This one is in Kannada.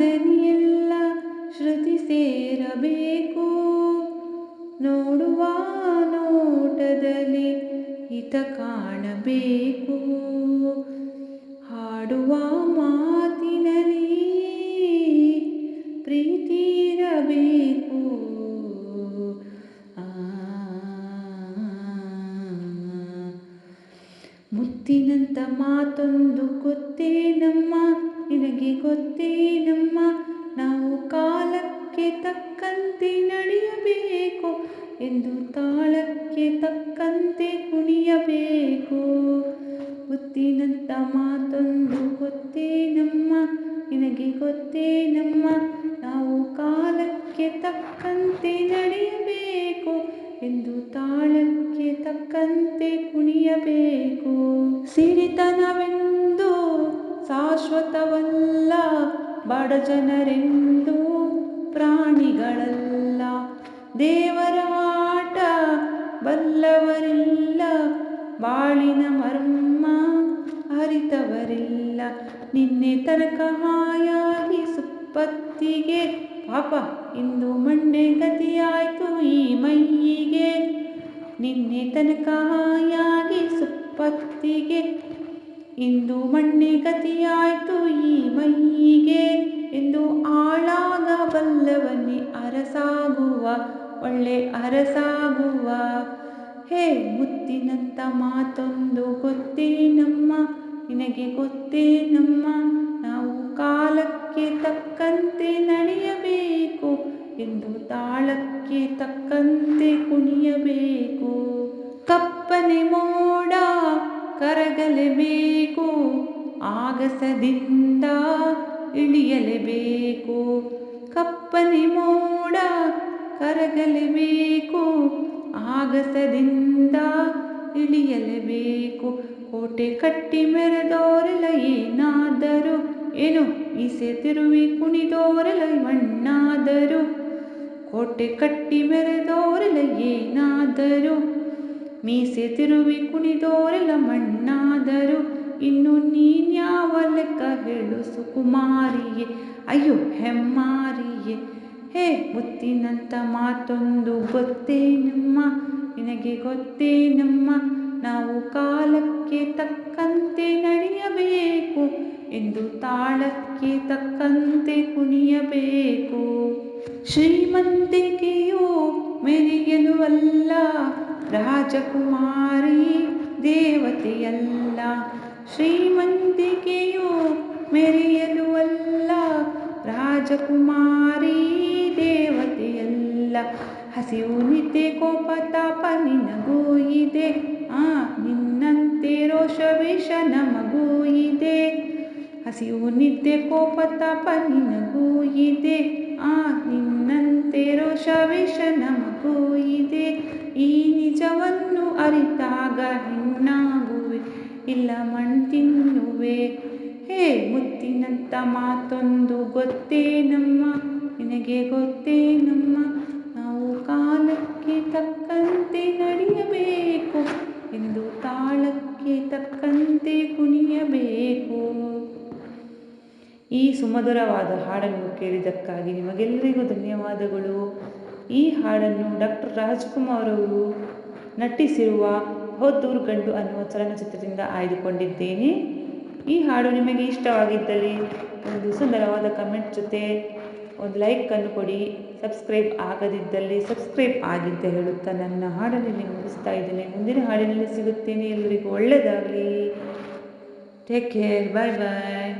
ದನಿಯೆಲ್ಲ ಶ್ರುತಿ ಸೇರಬೇಕು. ನೋಡುವ ನೋಟದಲ್ಲಿ ಹಿತ ಕಾಣಬೇಕು. ಹಾಡುವ ಮಾತಿನಲ್ಲಿ ಪ್ರೀತಿ ಇರಬೇಕು. ಮುತ್ತಿನಂತ ಮಾತೊಂದು ಗೊತ್ತೇನಮ್ಮ ನಿನಗೆ ಗೊತ್ತೇನಮ್ಮ ನಾವು ಕಾಲಕ್ಕೆ ತಕ್ಕಂತೆ ನಡೆಯಬೇಕು ಎಂದು ತಾಳಕ್ಕೆ ತಕ್ಕಂತೆ ಕುಣಿಯಬೇಕು. ಗೊತ್ತಿನಂತ ಮಾತೊಂದು ಗೊತ್ತೇನಮ್ಮ ನಿನಗೆ ಗೊತ್ತೇನಮ್ಮ ನಾವು ಕಾಲಕ್ಕೆ ತಕ್ಕಂತೆ ನಡೆಯಬೇಕು ಎಂದು ತಾಳಕ್ಕೆ ತಕ್ಕಂತೆ ಕುಣಿಯಬೇಕು. ಸಿರಿತನವೆಂದು ಶಾಶ್ವತವಲ್ಲ ಬಡ ಜನರೆಂದು ಪ್ರಾಣಿಗಳಲ್ಲ. ದೇವರ ಆಟ ಬಲ್ಲವರಿಲ್ಲ, ಬಾಳಿನ ಮರ್ಮ ಅರಿತವರಿಲ್ಲ. ನಿನ್ನೆ ತನಕ ಹಾಯಾಗಿ ಸುಪ್ಪತ್ತಿಗೆ ಪಾಪ, ಇಂದು ಮಂಡೆ ಗತಿಯಾಯ್ತು ಈ ಮೈಯಿಗೆ. ನಿನ್ನೆ ತನಕ ಹಾಯಾಗಿ ಸುಪ್ಪತ್ತಿಗೆ ಇಂದು ಮಣ್ಣೆ ಗತಿಯಾಯಿತು ಈ ಮೈಗೆ ಎಂದು ಆಳಾಗಬಲ್ಲವನೇ ಅರಸಾಗುವ, ಒಳ್ಳೆ ಅರಸಾಗುವ. ಹೇ, ಮುತ್ತಿನಂತ ಮಾತೊಂದು ಗೊತ್ತೇನಮ್ಮ ನಿನಗೆ ಗೊತ್ತೇನಮ್ಮ ನಾವು ಕಾಲಕ್ಕೆ ತಕ್ಕಂತೆ ನಡೆಯಬೇಕು ಎಂದು ತಾಳಕ್ಕೆ ತಕ್ಕಂತೆ ಕುಣಿಯಬೇಕು. ಕಪ್ಪನೆ ಮೋಡ ಕರಗಲೇಬೇಕು ಆಗಸದಿಂದ ಇಳಿಯಲೇಬೇಕು ಕಪ್ಪನೆ ಮೋಡ ಕರಗಲೇಬೇಕು ಆಗಸದಿಂದ ಇಳಿಯಲೇಬೇಕು ಕೋಟೆ ಕಟ್ಟಿ ಮೆರೆದೋರೆಲ್ಲ ಏನಾದರೂ, ಏನು ಈಸೆ ತಿರುವಿ ಕುಣಿದೋರೆಲ್ಲ ಮಣ್ಣಾದರು. ಕೋಟೆ ಕಟ್ಟಿ ಮೆರೆದೋರೆಲ್ಲ ಏನಾದರೂ ಮೀಸೆ ತಿರುವಿ ಕುಣಿದೋರೆಲ್ಲ ಮಣ್ಣಾದರು. ಇನ್ನು ನೀನ್ಯಾವ ಲೆಕ್ಕ ಹೇಳು ಸುಕುಮಾರಿಯೇ? ಅಯ್ಯೋ ಹೆಮ್ಮಾರಿಯೇ. ಹೇ ಮುತ್ತಿನಂತ ಮಾತೊಂದು ಗೊತ್ತೇನಮ್ಮ ನಿನಗೆ ಗೊತ್ತೇನಮ್ಮ ನಾವು ಕಾಲಕ್ಕೆ ತಕ್ಕಂತೆ ನಡೆಯಬೇಕು ಎಂದು ತಾಳಕ್ಕೆ ತಕ್ಕಂತೆ ಕುಣಿಯಬೇಕು. ಶ್ರೀಮಂತಿಕೆಯು ಮೆರಿಗೆಲುವಲ್ಲ ರಾಜಕುಮಾರಿ ದೇವತೆಯಲ್ಲ, ಶ್ರೀಮಂತಿಕೆಯು ಮೆರೆಯಲು ಅಲ್ಲ, ರಾಜಕುಮಾರಿ ದೇವತೆಯಲ್ಲ. ಹಸಿವು ನಿದ್ದೆ, ಕೋಪ, ತಾಪ ನಿನಗೂ ಇದೆ. ಆ, ನಿನ್ನಂತೆ ರೋಷ ವಿಷ ನಮಗೂ ಇದೆ. ಹಸಿವು ನಿದ್ದೆ, ಕೋಪ, ತಾಪ ನಿನಗೂ ಇದೆ. ಆ, ನಿನ್ನಂತೆ ರೋಷ ವಿಷ ನಮಗೂ ಇದೆ. ಈ ನಿಜವನ್ನು ಅರಿತಾಗ ಹೆಣ್ಣಾಗುವೆ. ಇಲ್ಲ ಮಣ್ ತಿನ್ನುವೆ ಹೇ ಮುತ್ತಿನಂತ ಮಾತೊಂದು ಗೊತ್ತೇ ನಮ್ಮ. ನಿನಗೆ ಗೊತ್ತೇ ನಮ್ಮ. ನಾವು ಕಾಲಕ್ಕೆ ತಕ್ಕಂತೆ ನಡೆಯಬೇಕು. ಎಂದು ತಾಳಕ್ಕೆ ತಕ್ಕಂತೆ ಕುಣಿಯಬೇಕು. ಈ ಸುಮಧುರವಾದ ಹಾಡನ್ನು ಕೇಳಿದ್ದಕ್ಕಾಗಿ ನಿಮಗೆಲ್ಲರಿಗೂ ಧನ್ಯವಾದಗಳು. ಈ ಹಾಡನ್ನು ಡಾಕ್ಟರ್ ರಾಜ್ಕುಮಾರ್ ಅವರು ನಟಿಸಿರುವ ಹೊದ್ದೂರು ಗಂಡು ಅನ್ನುವ ಚಲನಚಿತ್ರದಿಂದ ಆಯ್ದುಕೊಂಡಿದ್ದೇನೆ. ಈ ಹಾಡು ನಿಮಗೆ ಇಷ್ಟವಾಗಿದ್ದಲ್ಲಿ ಒಂದು ಸುಂದರವಾದ ಕಮೆಂಟ್ ಜೊತೆ ಒಂದು ಲೈಕನ್ನು ಕೊಡಿ. ಸಬ್ಸ್ಕ್ರೈಬ್ ಆಗದಿದ್ದಲ್ಲಿ ಸಬ್ಸ್ಕ್ರೈಬ್ ಆಗಿದ್ದ ಹೇಳುತ್ತಾ ನನ್ನ ಹಾಡನ್ನು ಮುಗಿಸ್ತಾ ಇದ್ದೇನೆ. ಮುಂದಿನ ಹಾಡಿನಲ್ಲಿ ಸಿಗುತ್ತೇನೆ. ಎಲ್ಲರಿಗೂ ಒಳ್ಳೆಯದಾಗಲಿ. ಟೇಕ್ ಕೇರ್ ಬಾಯ್ ಬಾಯ್